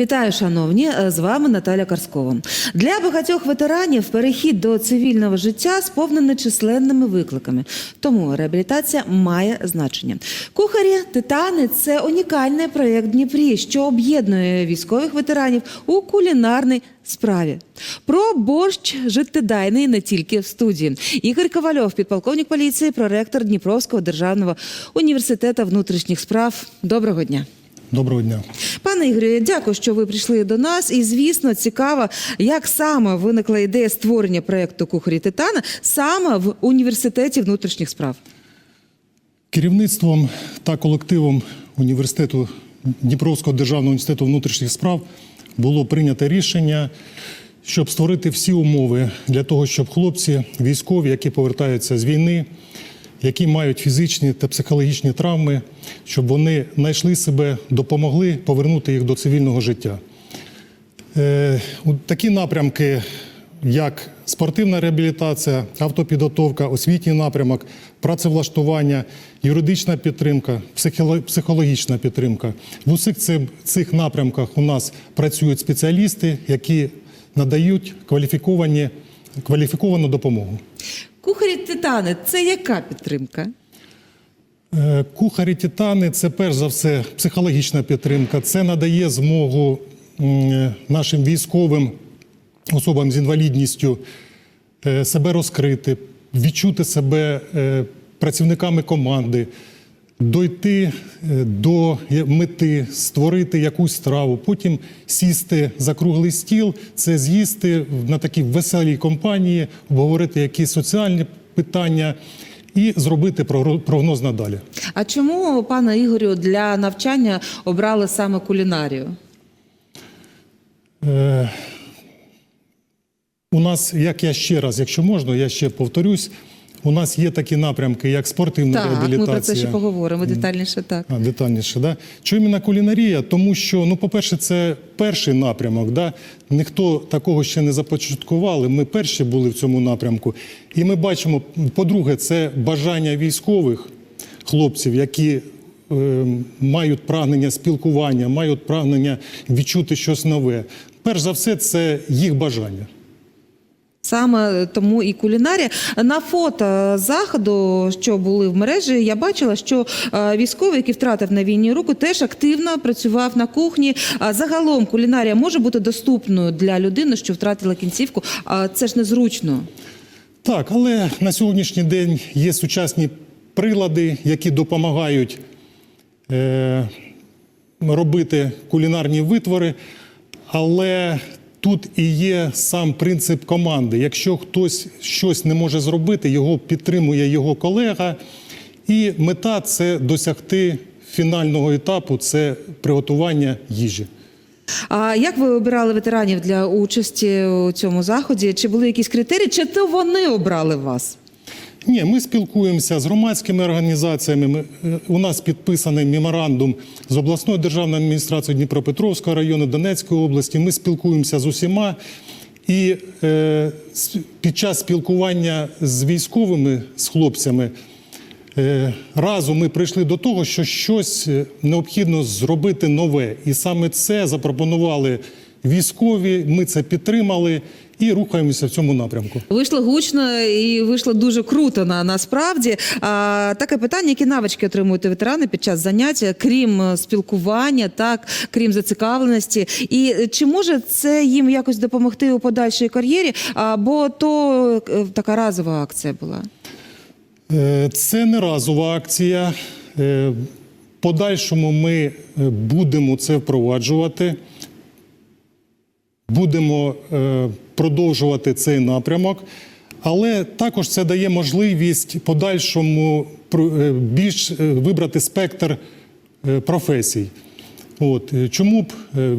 Вітаю, шановні! Е, З вами Наталя Карскова. Для багатьох ветеранів перехід до цивільного життя сповнений численними викликами. Тому реабілітація має значення. Кухарі Титани це унікальний проєкт Дніпрі, що об'єднує військових ветеранів у кулінарній справі. Про борщ життєдайний не тільки в студії. Ігор Ковальов, підполковник поліції, проректор Дніпровського державного університету внутрішніх справ. Доброго дня. Доброго дня. Пане Ігорю, дякую, що ви прийшли до нас. І звісно, цікаво, як саме виникла ідея створення проєкту Кухарі Титана саме в університеті внутрішніх справ. Керівництвом та колективом університету Дніпровського державного університету внутрішніх справ було прийнято рішення, щоб створити всі умови для того, щоб хлопці, військові, які повертаються з війни, які мають фізичні та психологічні травми, щоб вони знайшли себе, допомогли повернути їх до цивільного життя. Е, Такі напрямки, як спортивна реабілітація, автопідготовка, освітній напрямок, працевлаштування, юридична підтримка, психологічна підтримка. В усіх цих напрямках у нас працюють спеціалісти, які надають кваліфіковані, кваліфіковану допомогу. Кухарі Титани це яка підтримка? Е, Кухарі Титани це перш за все психологічна підтримка. Це надає змогу нашим військовим особам з інвалідністю е, себе розкрити, відчути себе е, працівниками команди, дойти е, до мети, створити якусь страву, потім сісти за круглий стіл, це з'їсти на такій веселій компанії, обговорити якісь соціальні питання. І зробити прогноз надалі. А чому, пане Ігорю, для навчання обрали саме кулінарію? Е, у нас, як я ще раз, якщо можна, я ще повторюсь, у нас є такі напрямки, як спортивна Так, реабілітація. ми про це ще поговоримо детальніше. Так. А, детальніше, да? Чому іменно кулінарія? Тому що, ну, по-перше, це перший напрямок. Да? Ніхто такого ще не започаткували. Ми перші були в цьому напрямку. І ми бачимо, по-друге, це бажання військових хлопців, які е, мають прагнення спілкування, мають прагнення відчути щось нове. Перш за все, це їх бажання. Саме тому і кулінарія. На фото заходу, що були в мережі, я бачила, що е, військовий, який втратив на війні руку, теж активно працював на кухні. А Загалом кулінарія може бути доступною для людини, що втратила кінцівку. Це ж незручно. Так, але на сьогоднішній день є сучасні прилади, які допомагають е, робити кулінарні витвори, але тут і є сам принцип команди. Якщо хтось щось не може зробити, його підтримує його колега, і мета це досягти фінального етапу це приготування їжі. А як ви обирали ветеранів для участі у цьому заході? Чи були якісь критерії, чи то вони обрали вас? Ні, ми спілкуємося з громадськими організаціями. Ми- е, У нас підписаний меморандум з обласною державною адміністрацією Дніпропетровського району Донецької області. Ми спілкуємося з усіма. І е, під час спілкування з військовими, з хлопцями, е, разом ми прийшли до того, що щось е, необхідно зробити нове. І саме це запропонували військові. Ми це підтримали і рухаємося в цьому напрямку. Вийшло гучно і вийшло дуже круто на насправді. А, таке питання, які навички отримують ветерани під час заняття, крім е, спілкування, так крім зацікавленості, і е, чи може це їм якось допомогти у подальшій кар'єрі? Або то е, така разова акція була? Це не разова акція. Подальшому ми будемо це впроваджувати, будемо е, продовжувати цей напрямок, але також це дає можливість подальшому е, більш е, вибрати спектр професій. От. Чому б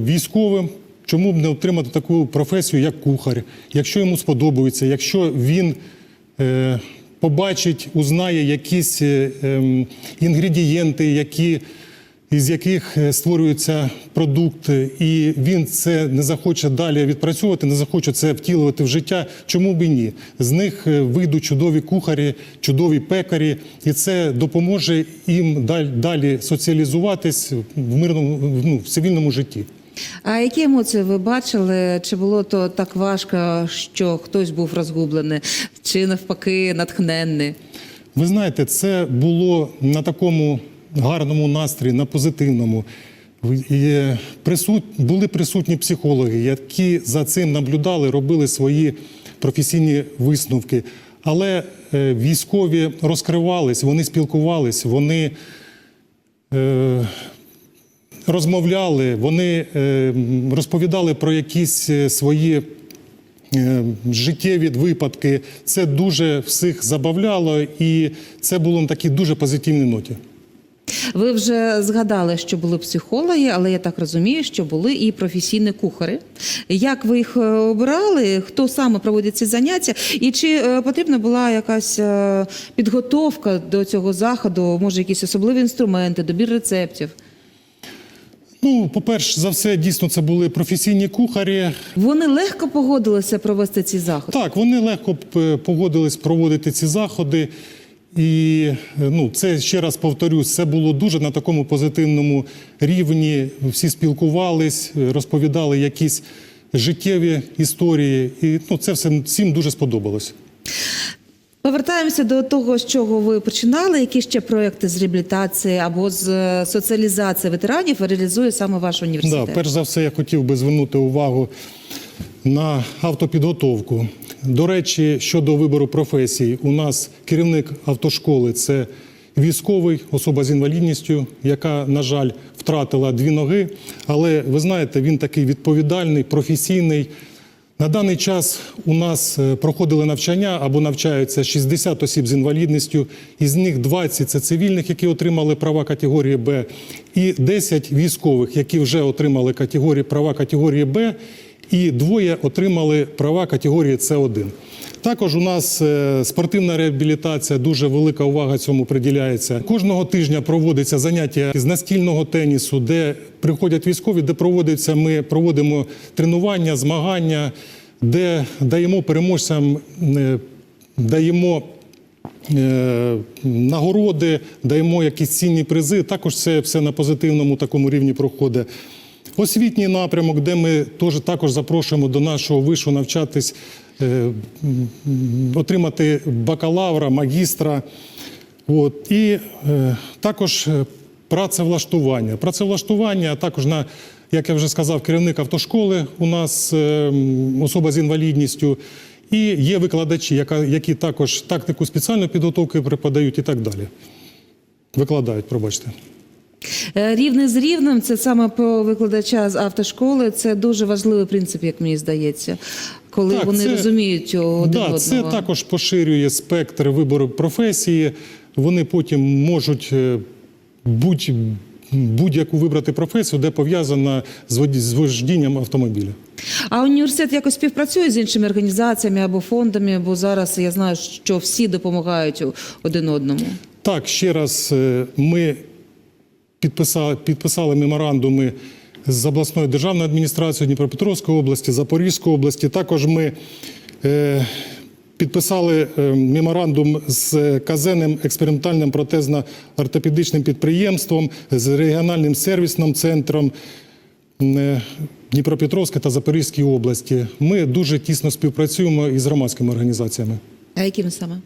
військовим, чому б не отримати таку професію, як кухар, якщо йому сподобається, якщо він е, побачить, узнає якісь е, ем, інгредієнти, які, із яких е, створюється продукт, е, і він це не захоче далі відпрацьовувати, не захоче це втілювати в життя, чому б і ні? З них е, вийдуть чудові кухарі, чудові пекарі, і це допоможе їм далі соціалізуватись в мирному ну, в цивільному житті. А які емоції ви бачили? Чи було то так важко, що хтось був розгублений, чи навпаки натхненний? Ви знаєте, це було на такому гарному настрої, на позитивному. І присут... були присутні психологи, які за цим наблюдали, робили свої професійні висновки. Але е, військові розкривались, вони спілкувались, вони е, розмовляли, вони е, розповідали про якісь свої життєві випадки. Це дуже всіх забавляло, і це було на такій дуже позитивній ноті. Ви вже згадали, що були психологи, але я так розумію, що були і професійні кухари. Як ви їх е, обирали? Хто саме проводить ці заняття? І чи е, потрібна була якась е, підготовка до цього заходу? Може, якісь особливі інструменти, добір рецептів? Ну, по-перше, за все, дійсно, це були професійні кухарі. Вони легко погодилися провести ці заходи. Так, вони легко погодились проводити ці заходи. І е, ну, це ще раз повторюсь, це було дуже на такому позитивному рівні. Всі спілкувались, е, розповідали якісь життєві історії. І ну, це все всім дуже сподобалось. Повертаємося до того, з чого ви починали. Які ще проекти з реабілітації або з е, соціалізації ветеранів реалізує саме ваш університет? Да, перш за все, я хотів би звернути увагу на автопідготовку. До речі, щодо вибору професії, у нас керівник автошколи це військовий, особа з інвалідністю, яка, на жаль, втратила дві ноги. Але ви знаєте, він такий відповідальний, професійний. На даний час у нас е, проходили навчання або навчаються 60 осіб з інвалідністю, із них 20 – це цивільних, які отримали права категорії Б, і 10 військових, які вже отримали категорії права категорії Б, і двоє отримали права категорії С1. Також у нас е, спортивна реабілітація, дуже велика увага цьому приділяється. Кожного тижня проводиться заняття з настільного тенісу, де приходять військові, де проводиться, ми проводимо тренування, змагання, де даємо переможцям, е, даємо е, нагороди, даємо якісь цінні призи. Також це все на позитивному такому рівні проходить. Освітній напрямок, де ми теж також запрошуємо до нашого вишу навчатись, е, отримати бакалавра, магістра. От. І е, також е, працевлаштування. Працевлаштування, також на, як я вже сказав, керівник автошколи у нас особа з інвалідністю. І є викладачі, які також тактику спеціальної підготовки преподають і так далі. Викладають, пробачте. Е, Рівне з рівнем, це саме про викладача з автошколи. Це дуже важливий принцип, як мені здається, коли Так, вони це- розуміють один да, одного. Це також поширює спектр вибору професії. Вони потім можуть е, будь, будь-яку вибрати професію, де пов'язана з вождінням автомобіля. А університет якось співпрацює з іншими організаціями або фондами, бо зараз я знаю, що всі допомагають один одному. Так, ще раз е, ми підписали, підписали меморандуми з обласною державною адміністрацією Дніпропетровської області, Запорізької області. Також ми е, підписали е, меморандум з казенним експериментальним протезно-ортопедичним підприємством, з регіональним сервісним центром. е, Дніпропетровської та Запорізької області. Ми дуже тісно співпрацюємо із громадськими організаціями. А якими саме?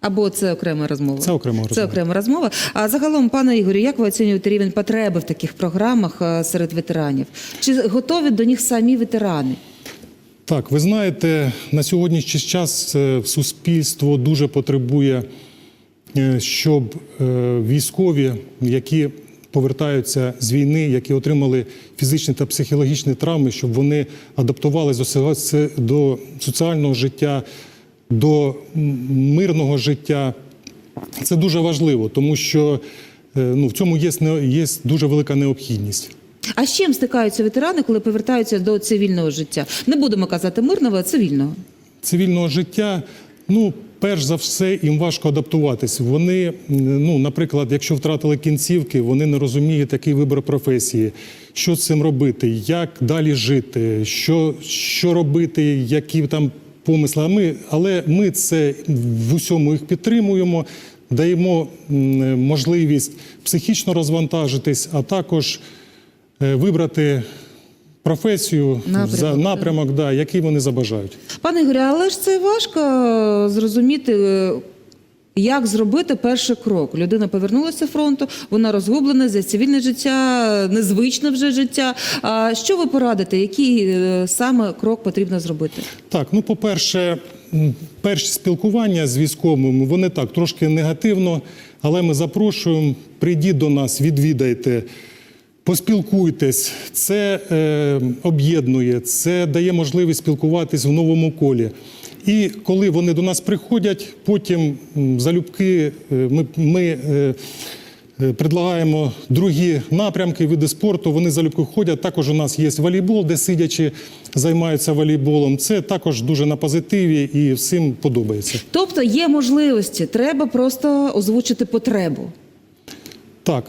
Або це окрема розмова? Це окрема Це розмова. окрема розмова. А загалом, пане Ігорю, як ви оцінюєте рівень потреби в таких програмах е, серед ветеранів? Чи готові до них самі ветерани? Так, ви знаєте, на сьогоднішній час е, суспільство дуже потребує, е, щоб військові, які повертаються з війни, які отримали фізичні та психологічні травми, щоб вони адаптувалися до соціального життя, до мирного життя. Це дуже важливо, тому що е, ну, в цьому є, є дуже велика необхідність. А з чим стикаються ветерани, коли повертаються до цивільного життя? Не будемо казати мирного, а цивільного. цивільного життя, ну, перш за все, їм важко адаптуватись. Вони, ну, наприклад, якщо втратили кінцівки, вони не розуміють такий вибір професії. Що з цим робити, як далі жити, що, що робити, які там помисли. А ми, але ми це в усьому їх підтримуємо, даємо можливість психічно розвантажитись, а також е, вибрати професію, Напрямок, за напрямок, да, який вони забажають. Пане Ігорі, але ж це важко е, зрозуміти. Як зробити перший крок? Людина повернулася фронту, вона розгублена за цивільне життя, незвичне вже життя. А що ви порадите? Який е, саме крок потрібно зробити? Так, ну по-перше, перші спілкування з військовими вони так трошки негативно, але ми запрошуємо, прийдіть до нас, відвідайте. Поспілкуйтесь, це е, об'єднує, це дає можливість спілкуватись в новому колі. І коли вони до нас приходять, потім залюбки е, ми, ми е, е, предлагаємо другі напрямки, види спорту. Вони залюбки ходять. Також у нас є волейбол, де сидячи займаються волейболом. Це також дуже на позитиві і всім подобається. Тобто є можливості, треба просто озвучити потребу. Так,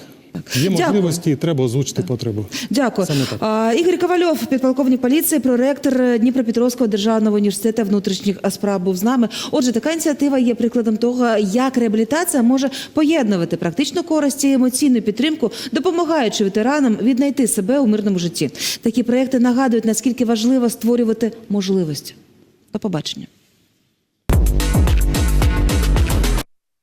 є можливості, і треба озвучити потребу. Дякую. А, Ігор Ковальов, підполковник поліції, проректор Дніпропетровського державного університету внутрішніх справ був з нами. Отже, така ініціатива є прикладом того, як реабілітація може поєднувати практичну користь і емоційну підтримку, допомагаючи ветеранам віднайти себе у мирному житті. Такі проекти нагадують, наскільки важливо створювати можливості. До побачення.